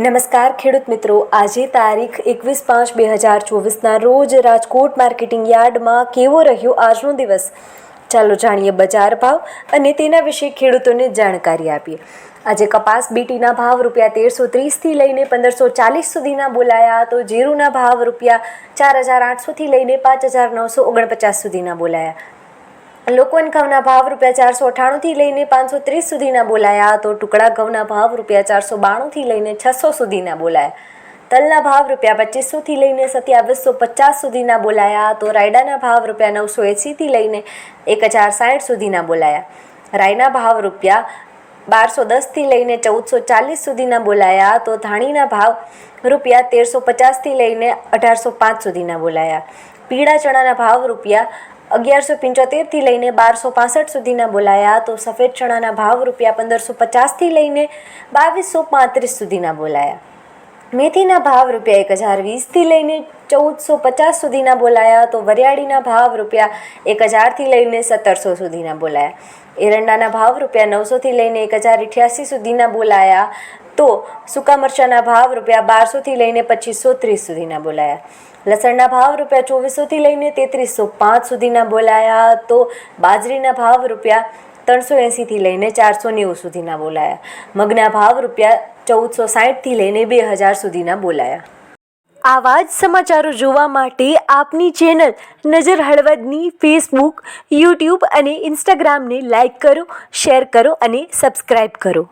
નમસ્કાર ખેડૂત મિત્રો. આજે તારીખ એકવીસ પાંચ બે હજાર ચોવીસના રોજ રાજકોટ માર્કેટિંગ યાર્ડમાં કેવો રહ્યો આજનો દિવસ? ચાલો જાણીએ બજાર ભાવ અને તેના વિશે ખેડૂતોને જાણકારી આપીએ. આજે કપાસ બીટીના ભાવ રૂપિયા તેરસો ત્રીસથી લઈને પંદરસો ચાલીસ સુધીના બોલાયા તો જીરુના ભાવ રૂપિયા ચાર હજાર આઠસોથી લઈને પાંચ હજાર નવસો ઓગણપચાસ સુધીના બોલાયા. લોકવન ઘઉંના ભાવ રૂપિયા ચારસો અઠાણુંથી લઈને પાંચસો ત્રીસ સુધીના બોલાયા તો ટુકડા ઘઉંના ભાવ રૂપિયા ચારસો બાણુંથી લઈને છસો સુધીના બોલાયા. તલના ભાવ રૂપિયા પચીસોથી લઈને સત્યાવીસો પચાસ સુધીના બોલાયા તો રાયડાના ભાવ રૂપિયા નવસો એંસીથી લઈને એક હજાર સાઠ સુધીના બોલાયા. રાયના ભાવ રૂપિયા બારસો દસથી લઈને ચૌદસો ચાલીસ સુધીના બોલાયા તો ધાણીના ભાવ રૂપિયા તેરસો પચાસથી લઈને અઢારસો પાંચ સુધીના બોલાયા. પીળા ચણાના ભાવ રૂપિયા અગિયારસો પંચોતેરથી લઈને બારસો પાસઠ સુધીના બોલાયા તો સફેદ ચણાના ભાવ રૂપિયા પંદરસો પચાસથી લઈને બાવીસો પાંત્રીસ સુધીના બોલાયા. મેથીના ભાવ રૂપિયા એક હજાર વીસથી લઈને ચૌદસો પચાસ સુધીના બોલાયા તો વરિયાળીના ભાવ રૂપિયા એક હજારથી લઈને સત્તરસો સુધીના બોલાયા. એરંડાના ભાવ રૂપિયા નવસોથી લઈને એક હજાર અઠ્યાસી સુધીના બોલાયા. તો સૂકા મરચાંના ભાવ રૂપિયા બારસોથી લઈને પચીસો ત્રીસ સુધીના બોલાયા. લસણના ભાવ રૂપિયા ચોવીસોથી લઈને તેત્રીસો પાંચ સુધીના બોલાયા તો બાજરીના ભાવ રૂપિયા ત્રણસો એંસીથી લઈને ચારસો નેવું સુધીના બોલાયા. મગના ભાવ રૂપિયા ચૌદસો સાઠથી લઈને બે હજાર સુધીના બોલાયા. આવા જ સમાચારો જોવા માટે આપની ચેનલ નજર હળવદની ફેસબુક, યુટ્યુબ અને ઇન્સ્ટાગ્રામને લાઇક કરો, શેર કરો અને સબસ્ક્રાઈબ કરો.